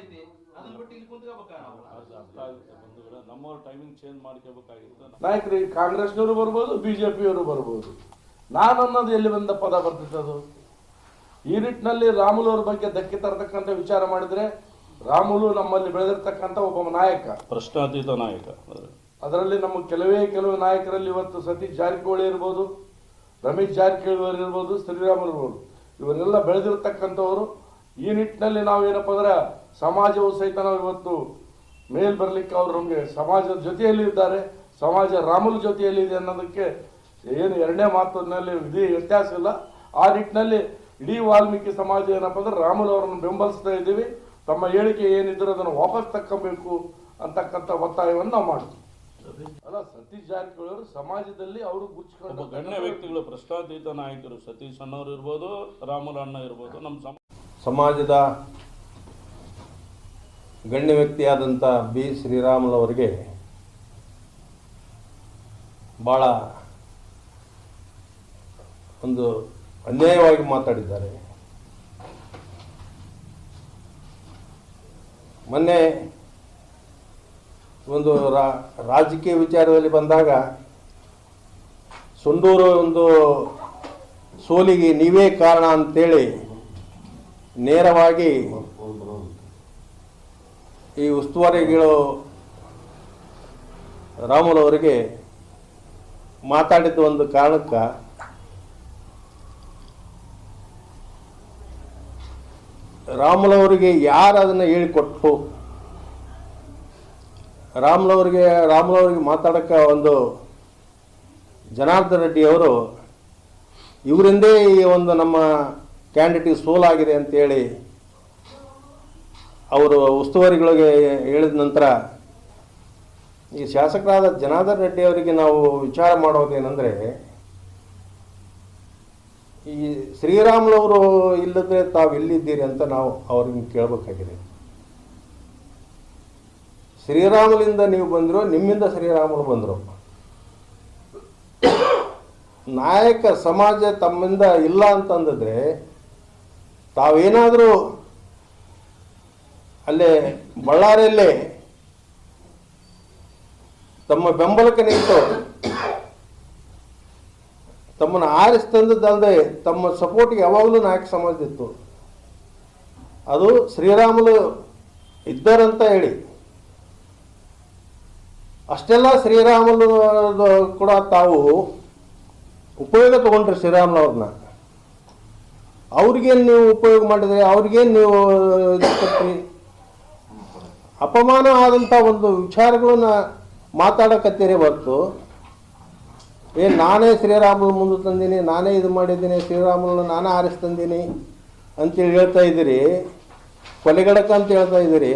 ಐತಿ ಅದನ್ನ ಬಿಟ್ಟು ಇಲ್ಲಿ ಕುಂತ್ಕೋಬೇಕ ನಾವು? ಅದು ಅರ್ಥ ಆಗುತ್ತೆ ಬಂಧುಗಳೇ. ನಮ್ಮವ್ರ ಟೈಮಿಂಗ್ ಚೇಂಜ್ ಮಾಡ್ಕೋಬೇಕಾಗಿತ್ತು. ನಾಯಕರಿಗೆ ಕಾಂಗ್ರೆಸ್ನವರು ಬರ್ಬೋದು ಬಿಜೆಪಿಯವರು ಬರ್ಬೋದು. ನಾನು ಅನ್ನೋದು ಎಲ್ಲಿ ಬಂದ ಪದ ಬರ್ತಿತ್ತು ಅದು? ಈ ನಿಟ್ಟಿನಲ್ಲಿ ರಾಮುಲು ಅವ್ರ ಬಗ್ಗೆ ಧಕ್ಕೆ ತರತಕ್ಕಂಥ ವಿಚಾರ ಮಾಡಿದ್ರೆ ರಾಮುಲು ನಮ್ಮಲ್ಲಿ ಬೆಳೆದಿರ್ತಕ್ಕಂಥ ಒಬ್ಬ ನಾಯಕ. ಪ್ರಶ್ನಾತೀತ ನಾಯಕ. ಅದರಲ್ಲಿ ನಮ್ಮ ಕೆಲವೇ ಕೆಲವು ನಾಯಕರಲ್ಲಿ ಇವತ್ತು ಸತೀಶ್ ಜಾರಕಿಹೊಳಿ ಇರ್ಬೋದು ರಮೇಶ್ ಜಾರಕಿಹೊಳಿ ಇರ್ಬೋದು ಶ್ರೀರಾಮುಲು ಇರ್ಬೋದು ಇವರೆಲ್ಲ ಬೆಳೆದಿರ್ತಕ್ಕಂಥವ್ರು. ಈ ನಿಟ್ಟಿನಲ್ಲಿ ನಾವು ಏನಪ್ಪ ಅಂದ್ರೆ ಸಮಾಜವು ಸಹಿತ ನಾವು ಇವತ್ತು ಮೇಲ್ ಬರ್ಲಿಕ್ಕೆ ಅವರು ನಮಗೆ ಸಮಾಜದ ಜೊತೆಯಲ್ಲಿ ಇದ್ದಾರೆ. ಸಮಾಜ ರಾಮುಲ ಜೊತೆಯಲ್ಲಿ ಇದೆ ಅನ್ನೋದಕ್ಕೆ ಏನು ಎರಡನೇ ಮಾತಿನಲ್ಲಿ ವಿಧಿ ವ್ಯತ್ಯಾಸ ಇಲ್ಲ. ಆ ನಿಟ್ಟಿನಲ್ಲಿ ಇಡೀ ವಾಲ್ಮೀಕಿ ಸಮಾಜ ಏನಪ್ಪ ಅಂದ್ರೆ ರಾಮುಲು ಅವರನ್ನು ಬೆಂಬಲಿಸ್ತಾ ಇದ್ದೀವಿ. ತಮ್ಮ ಹೇಳಿಕೆ ಏನಿದ್ರು ಅದನ್ನು ವಾಪಸ್ ತಕ್ಕಬೇಕು ಅಂತಕ್ಕಂಥ ಒತ್ತಾಯವನ್ನು ನಾವು ಮಾಡ್ತೀವಿ. ಅಲ್ಲ ಸತೀಶ್ ಜಾರಕಿಹೊಳಿ ಸಮಾಜದಲ್ಲಿ ಅವರು ಒಬ್ಬ ಗುರ್ಸ್ಕೊಂಡು ಗಣ್ಯ ವ್ಯಕ್ತಿಗಳು ಪ್ರಶ್ನಾತೀತ ನಾಯಕರು ಸತೀಶ್ ಅಣ್ಣವ್ರು ಇರ್ಬೋದು ರಾಮುಲ್ ಅಣ್ಣ ಇರ್ಬೋದು ನಮ್ಮ ಸಮ ಸಮಾಜದ ಗಣ್ಯ ವ್ಯಕ್ತಿಯಾದಂಥ ಬಿ. ಶ್ರೀರಾಮುಲವರಿಗೆ ಭಾಳ ಒಂದು ಅನ್ಯಾಯವಾಗಿ ಮಾತಾಡಿದ್ದಾರೆ. ಮೊನ್ನೆ ಒಂದು ರಾಜಕೀಯ ವಿಚಾರದಲ್ಲಿ ಬಂದಾಗ ಸೊಂಡೂರು ಒಂದು ಸೋಲಿಗೆ ನೀವೇ ಕಾರಣ ಅಂತೇಳಿ ನೇರವಾಗಿ ಈ ಉಸ್ತುವಾರಿಗಳು ರಾಮುಲು ಅವರಿಗೆ ಮಾತಾಡಿದ ಒಂದು ಕಾರಣಕ್ಕೆ ರಾಮುಲವರಿಗೆ ಯಾರು ಅದನ್ನು ಹೇಳಿಕೊಟ್ಟು ರಾಮುಲವರಿಗೆ ರಾಮುಲವರಿಗೆ ಮಾತಾಡೋಕ್ಕೆ ಒಂದು ಜನಾರ್ದನ್ ರೆಡ್ಡಿ ಅವರು, ಇವರಿಂದೇ ಈ ಒಂದು ನಮ್ಮ ಕ್ಯಾಂಡಿಡೇಟ್ ಸೋಲಾಗಿದೆ ಅಂತೇಳಿ ಅವರು ಉಸ್ತುವಾರಿಗಳಿಗೆ ಹೇಳಿದ ನಂತರ, ಈ ಶಾಸಕರಾದ ಜನಾರ್ದನ್ ರೆಡ್ಡಿ ಅವರಿಗೆ ನಾವು ವಿಚಾರ ಮಾಡೋದೇನೆಂದರೆ ಈ ಶ್ರೀರಾಮುಲವರು ಇಲ್ಲದ್ರೆ ತಾವು ಎಲ್ಲಿದ್ದೀರಿ ಅಂತ ನಾವು ಅವ್ರಿಗೆ ಕೇಳಬೇಕಾಗಿದೆ. ಶ್ರೀರಾಮುಲಿಂದ ನೀವು ಬಂದರು, ನಿಮ್ಮಿಂದ ಶ್ರೀರಾಮುಲು ಬಂದರು. ನಾಯಕ ಸಮಾಜ ತಮ್ಮಿಂದ ಇಲ್ಲ ಅಂತಂದಿದ್ರೆ, ತಾವೇನಾದರೂ ಅಲ್ಲೇ ಬಳ್ಳಾರಿಯಲ್ಲೇ ತಮ್ಮ ಬೆಂಬಲಕ್ಕೆ ನಿಂತು ತಮ್ಮನ್ನು ಆರಿಸ್ತಂದದ್ದಲ್ಲದೆ ತಮ್ಮ ಸಪೋರ್ಟ್ಗೆ ಯಾವಾಗಲೂ ನಾಯಕ ಸಮಾಜದಿತ್ತು ಅದು ಶ್ರೀರಾಮುಲು ಇದ್ದರಂತ ಹೇಳಿ. ಅಷ್ಟೆಲ್ಲ ಶ್ರೀರಾಮುಲು ಕೂಡ ತಾವು ಉಪಯೋಗ ತಗೊಂಡ್ರಿ ಶ್ರೀರಾಮುಲವ್ರನ್ನ ಅವ್ರಿಗೇನು ನೀವು ಉಪಯೋಗ ಮಾಡಿದ್ರೆ ಅವ್ರಿಗೇನು ನೀವು ಕೊಟ್ರಿ ಅಪಮಾನ ಆದಂಥ ಒಂದು ವಿಚಾರಗಳನ್ನ ಮಾತಾಡಕತ್ತೀರಿ ಹೊರತು. ಏ, ನಾನೇ ಶ್ರೀರಾಮನ ಮುಂದೆ ತಂದೀನಿ, ನಾನೇ ಇದು ಮಾಡಿದ್ದೀನಿ ಶ್ರೀರಾಮನ ನಾನೇ ಆರಿಸಿ ತಂದೀನಿ ಅಂತೇಳಿ ಹೇಳ್ತಾ ಇದ್ದೀರಿ, ಕೊಲೆಗಡಕ ಅಂತ ಹೇಳ್ತಾ ಇದ್ದೀರಿ.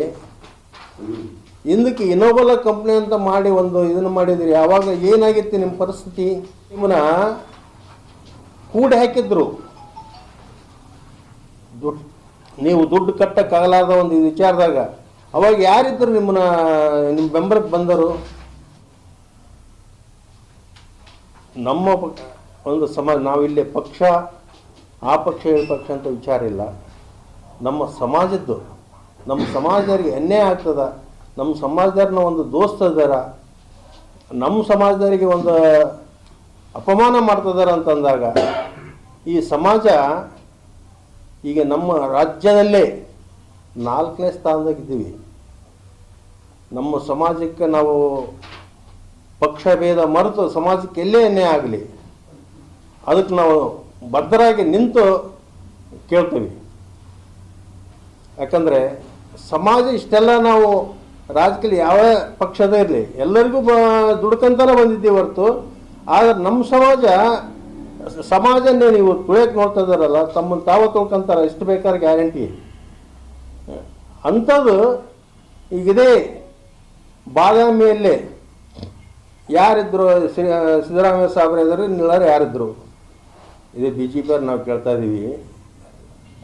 ಹಿಂದಕ್ಕೆ ಇನೋಬಲ ಕಂಪ್ನಿ ಅಂತ ಮಾಡಿ ಒಂದು ಇದನ್ನು ಮಾಡಿದಿರಿ ಆವಾಗ ಏನಾಗಿತ್ತು ನಿಮ್ಮ ಪರಿಸ್ಥಿತಿ? ನಿಮ್ಮನ್ನ ಕೂಡಿ ಹಾಕಿದ್ರು. ದುಡ್ಡು ನೀವು ದುಡ್ಡು ಕಟ್ಟಕ್ಕಾಗಲಾರ್ದ ಒಂದು ವಿಚಾರದಾಗ ಅವಾಗ ಯಾರಿದ್ರು ನಿಮ್ಮನ್ನ ನಿಮ್ಮ ಬೆಂಬಲಕ್ಕೆ ಬಂದರು? ನಮ್ಮ ಒಂದು ಸಮಾಜ ನಾವಿಲ್ಲಿ ಪಕ್ಷ, ಆ ಪಕ್ಷ, ಈ ಪಕ್ಷ ಅಂತ ವಿಚಾರ ಇಲ್ಲ. ನಮ್ಮ ಸಮಾಜದ್ದು, ನಮ್ಮ ಸಮಾಜದವ್ರಿಗೆ ಅನ್ಯಾಯ ಆಗ್ತದ, ನಮ್ಮ ಸಮಾಜದವ್ರನ್ನ ಒಂದು ದೋಸ್ತ ಇದ್ದಾರ ನಮ್ಮ ಸಮಾಜದವರಿಗೆ ಒಂದು ಅಪಮಾನ ಮಾಡ್ತಿದಾರ ಅಂತಂದಾಗ ಈ ಸಮಾಜ ಈಗ ನಮ್ಮ ರಾಜ್ಯದಲ್ಲೇ ನಾಲ್ಕನೇ ಸ್ಥಾನದಾಗಿದ್ದೀವಿ ನಮ್ಮ ಸಮಾಜಕ್ಕೆ ನಾವು ಪಕ್ಷ ಭೇದ ಮರೆತು ಸಮಾಜಕ್ಕೆ ಎಲ್ಲೇ ಆಗಲಿ, ಅದಕ್ಕೆ ನಾವು ಬದ್ಧರಾಗಿ ನಿಂತು ಕೇಳ್ತೀವಿ. ಯಾಕಂದರೆ ಸಮಾಜ ಇಷ್ಟೆಲ್ಲ ನಾವು ರಾಜಕೀಯ ಯಾವ ಪಕ್ಷದ ಇರಲಿ, ಎಲ್ಲರಿಗೂ ಬ ದುಡ್ಕಂತಾನೆ ಬಂದಿದ್ದೀವಿ ಹೊರತು, ಆದರೆ ನಮ್ಮ ಸಮಾಜ ಸಮಾಜನೇ ನೀವು ತುಳಿಯಕ್ಕೆ ನೋಡ್ತಾ ಇದ್ದಾರಲ್ಲ, ತಮ್ಮನ್ನು ತಾವ ತೊಳ್ಕೊಂತಾರೆ ಎಷ್ಟು ಬೇಕಾದ್ರೆ ಗ್ಯಾರಂಟಿ. ಅಂಥದ್ದು ಈಗಿದೆ ಬಾದಾಮಿಯಲ್ಲೇ ಯಾರಿದ್ರು ಸಿದ್ದರಾಮಯ್ಯ ಸಾಹೇಬ್ರು ಇದ್ದಾರೆ ನಿಲ್ಲರು ಯಾರಿದ್ರು? ಇದೇ ಬಿ ಜೆ ಪಿಯವ್ರು ನಾವು ಕೇಳ್ತಾ ಇದ್ದೀವಿ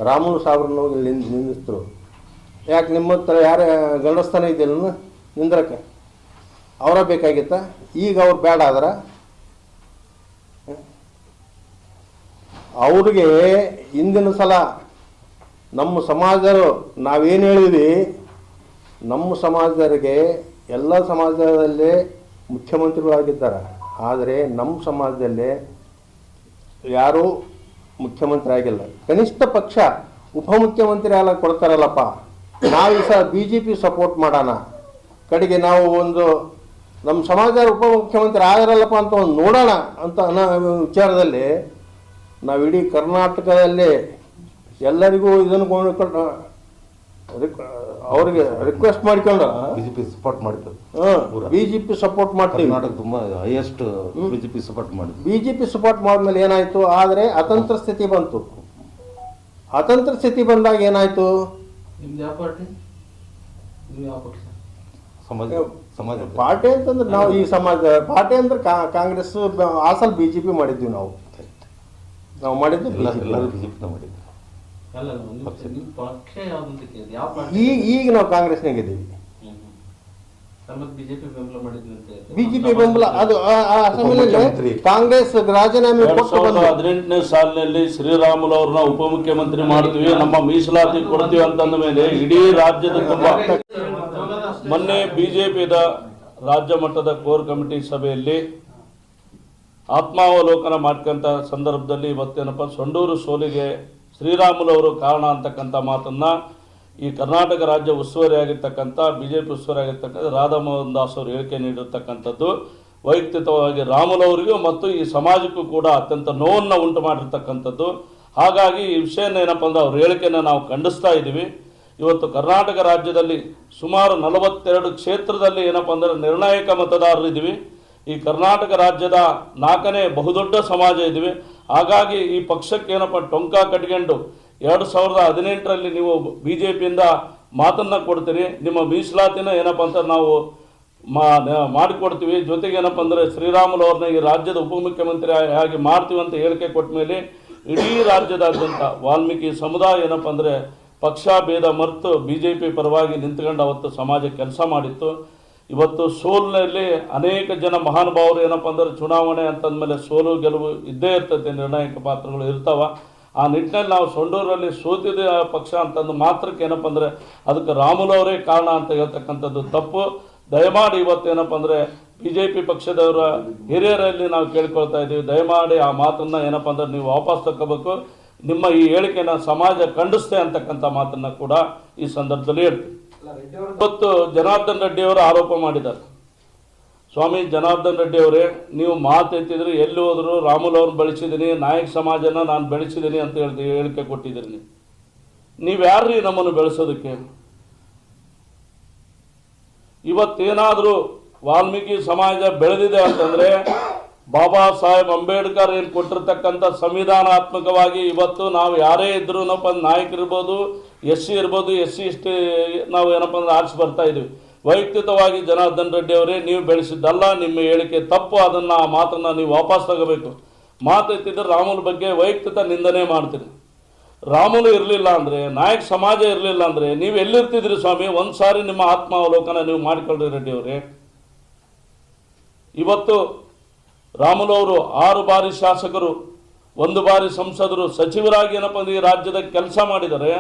ರಾಮುಲು ಸಾಹೇಬ್ರನ್ನ ಹೋಗಿ ನಿಂದ ನಿಂದ್- ನಿಂದಿಸ್ತರು ಯಾಕೆ ನಿಮ್ಮ ಹತ್ರ ಯಾರ, ಗಂಡಸ್ಥಾನ ಇದೆಯಲ್ಲ ನಿಂದ್ರಕ್ಕೆ. ಅವರ ಬೇಕಾಗಿತ್ತ? ಈಗ ಅವ್ರು ಬೇಡ ಆದ್ರೆ? ಅವ್ರಿಗೆ ಹಿಂದಿನ ಸಲ ನಮ್ಮ ಸಮಾಜರು ನಾವೇನು ಹೇಳಿದ್ವಿ? ನಮ್ಮ ಸಮಾಜದವರಿಗೆ ಎಲ್ಲ ಸಮಾಜದಲ್ಲೇ ಮುಖ್ಯಮಂತ್ರಿಗಳಾಗಿದ್ದಾರೆ. ಆದರೆ ನಮ್ಮ ಸಮಾಜದಲ್ಲೇ ಯಾರೂ ಮುಖ್ಯಮಂತ್ರಿ ಆಗಿಲ್ಲ ಕನಿಷ್ಠ ಪಕ್ಷ ಉಪಮುಖ್ಯಮಂತ್ರಿ ಎಲ್ಲ ಕೊಡ್ತಾರಲ್ಲಪ್ಪ. ನಾವು ಸಹ ಬಿ ಜೆ ಪಿ ಸಪೋರ್ಟ್ ಮಾಡೋಣ. ಕಡೆಗೆ ನಾವು ಒಂದು ನಮ್ಮ ಸಮಾಜದ ಉಪಮುಖ್ಯಮಂತ್ರಿ ಆಗಿರಲ್ಲಪ್ಪ ಅಂತ ಒಂದು ನೋಡೋಣ ಅಂತ ಅನ್ನೋ ವಿಚಾರದಲ್ಲಿ ನಾವು ಇಡೀ ಕರ್ನಾಟಕದಲ್ಲಿ ಎಲ್ಲರಿಗೂ ಇದನ್ನು ಅವ್ರಿಗೆ ರಿಕ್ವೆಸ್ಟ್ ಮಾಡ್ಕೊಂಡು? ಬಿಜೆಪಿ ಸಪೋರ್ಟ್ ಮಾಡಿದ್ದು. ಬಿಜೆಪಿ ಜೆ ಪಿ ಸಪೋರ್ಟ್ ಮಾಡ್ತೀವಿ. ನಾಟಕ ತುಂಬಾ ಹೈಯೆಸ್ಟ್ ಬಿಜೆಪಿ ಸಪೋರ್ಟ್ ಮಾಡಿ ಬಿಜೆಪಿ ಜೆ ಪಿ ಸಪೋರ್ಟ್ ಮಾಡಿದ್ಮೇಲೆ ಏನಾಯ್ತು? ಆದರೆ ಅತಂತ್ರ ಸ್ಥಿತಿ ಬಂತು. ಅತಂತ್ರ ಸ್ಥಿತಿ ಬಂದಾಗ ಏನಾಯ್ತು? ಸಮಾಜ ಸಮಾಜ ಪಾರ್ಟಿ ಅಂತಂದ್ರೆ ನಾವು ಈ ಸಮಾಜ ಪಾರ್ಟಿ ಅಂದ್ರೆ ಕಾ- ಕಾಂಗ್ರೆಸ್ ಆಸಲ್ ಬಿಜೆಪಿ ಸಲ ಬಿ ಜೆ ಪಿ ಮಾಡಿದ್ವಿ ನಾವು. ನಾವು ಮಾಡಿದ್ದು ಎಲ್ಲ ಮಾಡಿದ್ವಿ ಎಲ್ಲರೂ ಬಿಜೆಪಿನ ಮಾಡಿದ್ದು. ಅಲ್ಲ ಅಲ್ಲ, ನಿಮ್ಮ ನಿಮ್ಮ ಪಕ್ಷ ಯಾವ್ದು ಅಂತ ಕೇಳಿದೆ ಯಾವ ಪಾರ್ಟಿ ಈ ಈಗ ನಾವು ಕಾಂಗ್ರೆಸ್ ಇದ್ದೀವಿ. ಬಿಜೆಪಿ ಬೆಂಬಲ ಮಾಡಿದ್ವಿ ಅಂತ ಹೇಳಿದ್ರೆ ಬಿಜೆಪಿ ಬೆಂಬಲ ಅದು ಕಾಂಗ್ರೆಸ್ ರಾಜೀನಾಮೆ. ಹದಿನೆಂಟನೇ ಸಾಲಿನಲ್ಲಿ ಶ್ರೀರಾಮುಲು ಅವ್ರನ್ನ ಉಪಮುಖ್ಯಮಂತ್ರಿ ಮಾಡ್ತೀವಿ ನಮ್ಮ ಮೀಸಲಾತಿ ಕೊಡ್ತೀವಿ ಅಂತಂದ ಮೇಲೆ ಇಡೀ ರಾಜ್ಯದ ತುಂಬಾ ಮೊನ್ನೆ ಬಿಜೆಪಿದ ರಾಜ್ಯ ಮಟ್ಟದ ಕೋರ್ ಕಮಿಟಿ ಸಭೆಯಲ್ಲಿ ಆತ್ಮಾವಲೋಕನ ಮಾಡ್ಕೊಂತ ಸಂದರ್ಭದಲ್ಲಿ ಇವತ್ತೇನಪ್ಪ ಸೊಂಡೂರು ಸೋಲಿಗೆ ಶ್ರೀರಾಮುಲು ಅವರು ಕಾರಣ ಅಂತಕ್ಕಂಥ ಮಾತನ್ನು ಈ ಕರ್ನಾಟಕ ರಾಜ್ಯ ಉಸ್ತುವಾರಿ ಆಗಿರ್ತಕ್ಕಂಥ ಪಿ ಉಸ್ತುವಾರಿ ಆಗಿರ್ತಕ್ಕಂಥ ರಾಧಾಮೋಹನ್ ದಾಸ್ ಅವರು ಹೇಳಿಕೆ ನೀಡಿರ್ತಕ್ಕಂಥದ್ದು. ವೈಯಕ್ತಿಕವಾಗಿ ರಾಮುಲವರಿಗೂ ಮತ್ತು ಈ ಸಮಾಜಕ್ಕೂ ಕೂಡ ಅತ್ಯಂತ ನೋವನ್ನು ಉಂಟು ಮಾಡಿರ್ತಕ್ಕಂಥದ್ದು. ಹಾಗಾಗಿ ಈ ವಿಷಯನ ಏನಪ್ಪ ಅಂದ್ರೆ ಅವ್ರ ಹೇಳಿಕೆಯನ್ನು ನಾವು ಖಂಡಿಸ್ತಾ ಇದ್ದೀವಿ. ಇವತ್ತು ಕರ್ನಾಟಕ ರಾಜ್ಯದಲ್ಲಿ ಸುಮಾರು ನಲವತ್ತೆರಡು ಕ್ಷೇತ್ರದಲ್ಲಿ ಏನಪ್ಪ ಅಂದರೆ ನಿರ್ಣಾಯಕ ಮತದಾರರು ಇದ್ದೀವಿ ಈ ಕರ್ನಾಟಕ ರಾಜ್ಯದ ನಾಲ್ಕನೇ ಬಹುದೊಡ್ಡ ಸಮಾಜ ಇದ್ದೀವಿ ಹಾಗಾಗಿ ಈ ಪಕ್ಷಕ್ಕೆ ಏನಪ್ಪ ಟೊಂಕ ಕಟ್ಕೊಂಡು ಎರಡು ಸಾವಿರದ ಹದಿನೆಂಟರಲ್ಲಿ ನೀವು ಬಿ ಜೆ ಪಿಯಿಂದ ಮಾತನ್ನು ಕೊಡ್ತೀರಿ. ನಿಮ್ಮ ಮೀಸಲಾತಿನ ಏನಪ್ಪ ಅಂತ ನಾವು ಮಾಡಿಕೊಡ್ತೀವಿ. ಜೊತೆಗೆ ಏನಪ್ಪ ಅಂದರೆ ಶ್ರೀರಾಮುಲು ಅವ್ರನ್ನ ಈ ರಾಜ್ಯದ ಉಪಮುಖ್ಯಮಂತ್ರಿ ಆಗಿ ಮಾಡ್ತೀವಿ ಅಂತ ಹೇಳಿಕೆ ಕೊಟ್ಟ ಮೇಲೆ ಇಡೀ ರಾಜ್ಯದಾದ್ಯಂತ ವಾಲ್ಮೀಕಿ ಸಮುದಾಯ ಏನಪ್ಪ ಅಂದರೆ ಪಕ್ಷ, ಭೇದ ಮರೆತು ಬಿ ಜೆ ಪಿ ಪರವಾಗಿ ನಿಂತ್ಕೊಂಡು ಅವತ್ತು ಸಮಾಜ ಕೆಲಸ ಮಾಡಿತ್ತು. ಇವತ್ತು ಸೋಲಿನಲ್ಲಿ ಅನೇಕ ಜನ ಮಹಾನುಭಾವರು ಏನಪ್ಪ ಅಂದ್ರೆ ಚುನಾವಣೆ ಅಂತಂದಮೇಲೆ ಸೋಲು ಗೆಲುವು ಇದ್ದೇ ಇರ್ತೈತೆ, ನಿರ್ಣಾಯಕ ಪಾತ್ರಗಳು ಇರ್ತಾವೆ. ಆ ನಿಟ್ಟಿನಲ್ಲಿ ನಾವು ಸೊಂಡೂರಲ್ಲಿ ಸೋತಿದ ಪಕ್ಷ ಅಂತಂದು ಮಾತ್ರಕ್ಕೆ ಏನಪ್ಪ ಅಂದರೆ ಅದಕ್ಕೆ ರಾಮುಲವರೇ ಕಾರಣ ಅಂತ ಹೇಳ್ತಕ್ಕಂಥದ್ದು ತಪ್ಪು. ದಯಮಾಡಿ ಇವತ್ತೇನಪ್ಪ ಅಂದರೆ ಬಿ ಜೆ ಪಿ ಪಕ್ಷದವರ ಹಿರಿಯರಲ್ಲಿ ನಾವು ಕೇಳ್ಕೊಳ್ತಾ ಇದ್ದೀವಿ. ದಯಮಾಡಿ ಆ ಮಾತನ್ನು ಏನಪ್ಪ ಅಂದರೆ ನೀವು ವಾಪಸ್ ತಗೋಬೇಕು ನಿಮ್ಮ ಈ ಹೇಳಿಕೆನ ಸಮಾಜ ಖಂಡಿಸ್ತೆ ಅಂತಕ್ಕಂಥ ಮಾತನ್ನು ಕೂಡ ಈ ಸಂದರ್ಭದಲ್ಲಿ ಹೇಳ್ತೀವಿ ಇವತ್ತು ಜನಾರ್ದನ್ ರೆಡ್ಡಿ ಅವರು ಆರೋಪ ಮಾಡಿದ್ದಾರೆ. ಸ್ವಾಮಿ ಜನಾರ್ದನ್ ರೆಡ್ಡಿ ಅವರೇ, ನೀವು ಮಾತು ಎತ್ತಿದ್ರು, ಎಲ್ಲಿ ಹೋದ್ರು ರಾಮುಲ್ ಅವ್ರನ್ನ ಬೆಳೆಸಿದ್ದೀನಿ, ನಾಯಕ ಸಮಾಜನ ನಾನು ಬೆಳೆಸಿದ್ದೀನಿ ಅಂತ ಹೇಳಿ ಹೇಳಿಕೆ ಕೊಟ್ಟಿದ್ದೀರಿ ನೀವು. ನೀವು ಯಾರ್ರೀ ನಮ್ಮನ್ನು ಬೆಳೆಸೋದಕ್ಕೆ? ಇವತ್ತೇನಾದರೂ ವಾಲ್ಮೀಕಿ ಸಮಾಜ ಬೆಳೆದಿದೆ ಅಂತಂದ್ರೆ ಬಾಬಾ ಸಾಹೇಬ್ ಅಂಬೇಡ್ಕರ್ ಏನು ಕೊಟ್ಟಿರ್ತಕ್ಕಂಥ ಸಂವಿಧಾನಾತ್ಮಕವಾಗಿ ಇವತ್ತು ನಾವು ಯಾರೇ ಇದ್ರೂ ನಾಯಕರಿರ್ಬೋದು ಎಸ್ ಸಿ ಇರ್ಬೋದು ಎಸ್ ಸಿ ಇಷ್ಟು ನಾವು ಏನಪ್ಪ ಅಂದ್ರೆ ಆರಿಸಿ ಬರ್ತಾ ಇದ್ದೀವಿ. ವೈಯಕ್ತಿಕವಾಗಿ ಜನಾರ್ದನ್ ರೆಡ್ಡಿ ಅವರೇ, ನೀವು ಬೆಳೆಸಿದ್ದಲ್ಲ, ನಿಮ್ಮ ಹೇಳಿಕೆ ತಪ್ಪು, ಅದನ್ನು ಆ ಮಾತನ್ನು ನೀವು ವಾಪಸ್ ತಗೋಬೇಕು. ಮಾತು ಎತ್ತಿದ್ರೆ ರಾಮುಲ್ ಬಗ್ಗೆ ವೈಯಕ್ತಿಕ ನಿಂದನೆ ಮಾಡ್ತೀರಿ. ರಾಮುಲು ಇರಲಿಲ್ಲ ಅಂದರೆ, ನಾಯಕ ಸಮಾಜ ಇರಲಿಲ್ಲ ಅಂದರೆ, ನೀವು ಎಲ್ಲಿರ್ತಿದ್ರಿ ಸ್ವಾಮಿ? ಒಂದು ಸಾರಿ ನಿಮ್ಮ ಆತ್ಮಾವಲೋಕನ ನೀವು ಮಾಡಿಕೊಳ್ಳ್ರಿ ರೆಡ್ಡಿ ಅವರೇ. ಇವತ್ತು ರಾಮುಲು ಅವರು ಆರು ಬಾರಿ ಶಾಸಕರು, ಒಂದು ಬಾರಿ ಸಂಸದರು, ಸಚಿವರಾಗಿ ಏನಪ್ಪ ಈ ರಾಜ್ಯದ ಕೆಲಸ ಮಾಡಿದ್ದಾರೆ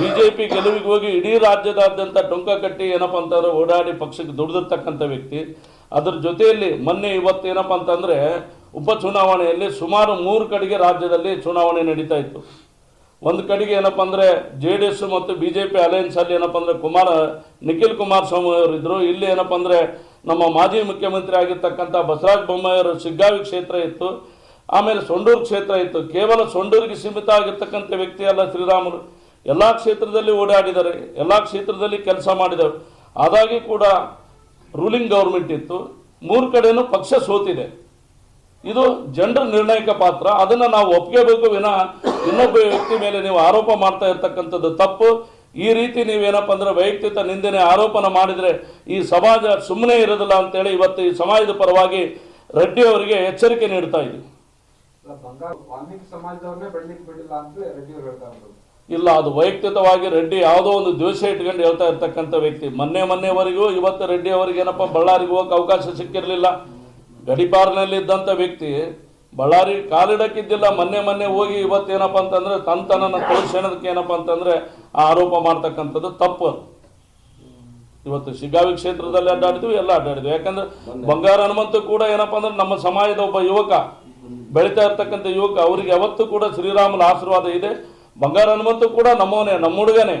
ಬಿಜೆಪಿ ಗೆಲುವಿಗೆ ಹೋಗಿ ಇಡೀ ರಾಜ್ಯದಾದ್ಯಂತ ಟೊಂಕ ಕಟ್ಟಿ ಏನಪ್ಪ ಅಂತಂದ್ರೆ ಓಡಾಡಿ ಪಕ್ಷಕ್ಕೆ ದುಡಿದಿರ್ತಕ್ಕಂಥ ವ್ಯಕ್ತಿ. ಅದ್ರ ಜೊತೆಯಲ್ಲಿ ಮೊನ್ನೆ ಇವತ್ತು ಏನಪ್ಪ ಅಂತಂದ್ರೆ ಉಪಚುನಾವಣೆಯಲ್ಲಿ ಸುಮಾರು ಮೂರು ಕಡೆಗೆ ರಾಜ್ಯದಲ್ಲಿ ಚುನಾವಣೆ ನಡೀತಾ ಇತ್ತು. ಒಂದು ಕಡೆಗೆ ಏನಪ್ಪ ಅಂದರೆ ಜೆ ಡಿ ಎಸ್ ಮತ್ತು ಬಿ ಜೆ ಪಿ ಅಲಯನ್ಸ್ ಅಲ್ಲಿ ಏನಪ್ಪ ಅಂದ್ರೆ ಕುಮಾರ, ನಿಖಿಲ್ ಕುಮಾರಸ್ವಾಮಿ ಅವರಿದ್ರು. ಇಲ್ಲಿ ಏನಪ್ಪ ಅಂದ್ರೆ ನಮ್ಮ ಮಾಜಿ ಮುಖ್ಯಮಂತ್ರಿ ಆಗಿರ್ತಕ್ಕಂಥ ಬಸವರಾಜ ಬೊಮ್ಮಾಯಿಯವರು ಸಿಗ್ಗಾವಿ ಕ್ಷೇತ್ರ ಇತ್ತು, ಆಮೇಲೆ ಸೊಂಡೂರು ಕ್ಷೇತ್ರ ಇತ್ತು. ಕೇವಲ ಸೊಂಡೂರಿಗೆ ಸೀಮಿತ ಆಗಿರ್ತಕ್ಕಂಥ ವ್ಯಕ್ತಿ ಅಲ್ಲ ಶ್ರೀರಾಮುಲು. ಎಲ್ಲ ಕ್ಷೇತ್ರದಲ್ಲಿ ಓಡಾಡಿದ್ದಾರೆ, ಎಲ್ಲ ಕ್ಷೇತ್ರದಲ್ಲಿ ಕೆಲಸ ಮಾಡಿದರು ಅದಾಗಿ ಕೂಡ ರೂಲಿಂಗ್ ಗೌರ್ಮೆಂಟ್ ಇತ್ತು, ಮೂರು ಕಡೆನೂ ಪಕ್ಷ ಸೋತಿದೆ. ಇದು ಜನರ ನಿರ್ಣಾಯಕ ಪಾತ್ರ, ಅದನ್ನು ನಾವು ಒಪ್ಕೋಬೇಕು ವಿನ ಇನ್ನೊಬ್ಬ ವ್ಯಕ್ತಿ ಮೇಲೆ ನೀವು ಆರೋಪ ಮಾಡ್ತಾ ಇರ್ತಕ್ಕಂಥದ್ದು ತಪ್ಪು. ಈ ರೀತಿ ನೀವೇನಪ್ಪ ಅಂದ್ರೆ ವೈಯಕ್ತಿಕ ನಿಂದನೆ ಆರೋಪನ ಮಾಡಿದ್ರೆ ಈ ಸಮಾಜ ಸುಮ್ಮನೆ ಇರೋದಿಲ್ಲ ಅಂತೇಳಿ ಇವತ್ತು ಈ ಸಮಾಜದ ಪರವಾಗಿ ರೆಡ್ಡಿ ಅವರಿಗೆ ಎಚ್ಚರಿಕೆ ನೀಡ್ತಾ ಇದ್ದೀವಿ ಇಲ್ಲ ಅದು ವೈಯಕ್ತಿಕವಾಗಿ ರೆಡ್ಡಿ ಯಾವುದೋ ಒಂದು ದ್ವೇಷ ಇಟ್ಕೊಂಡು ಹೇಳ್ತಾ ಇರ್ತಕ್ಕಂಥ ವ್ಯಕ್ತಿ. ಮೊನ್ನೆ ಮೊನ್ನೆವರೆಗೂ ಇವತ್ತು ರೆಡ್ಡಿ ಅವರಿಗೆ ಏನಪ್ಪ ಬಳ್ಳಾರಿಗೆ ಹೋಗಕ್ಕೆ ಅವಕಾಶ ಸಿಕ್ಕಿರಲಿಲ್ಲ. ಗಡಿಪಾರ್ನಲ್ಲಿ ಇದ್ದಂಥ ವ್ಯಕ್ತಿ ಬಳ್ಳಾರಿ ಕಾಲಿಡಕ್ಕಿದ್ದಿಲ್ಲ ಮೊನ್ನೆ ಮೊನ್ನೆ ಹೋಗಿ ಇವತ್ತೇನಪ್ಪ ಅಂತಂದ್ರೆ ತನ್ನ ತೋರಿಸೋಣದಕ್ಕೆ ಏನಪ್ಪ ಅಂತಂದ್ರೆ ಆ ಆರೋಪ ಮಾಡ್ತಕ್ಕಂಥದ್ದು ತಪ್ಪು. ಇವತ್ತು ಶಿಗ್ಗಾವಿ ಕ್ಷೇತ್ರದಲ್ಲಿ ಅಡ್ಡಾಡಿದ್ವಿ ಎಲ್ಲ ಅಡ್ಡಾಡಿದ್ವಿ. ಯಾಕಂದ್ರೆ ಬಂಗಾರ ಹನುಮಂತ ಕೂಡ ಏನಪ್ಪ ಅಂದ್ರೆ ನಮ್ಮ ಸಮಾಜದ ಒಬ್ಬ ಯುವಕ ಬೆಳೀತಾ ಇರ್ತಕ್ಕಂಥ ಯುವಕ ಅವರಿಗೆ ಯಾವತ್ತೂ ಕೂಡ ಶ್ರೀರಾಮನ ಆಶೀರ್ವಾದ ಇದೆ. ಬಂಗಾರ ಹನುಮಂತ ಕೂಡ ನಮ್ಮವನೇ ನಮ್ಮ ಹುಡುಗನೇ.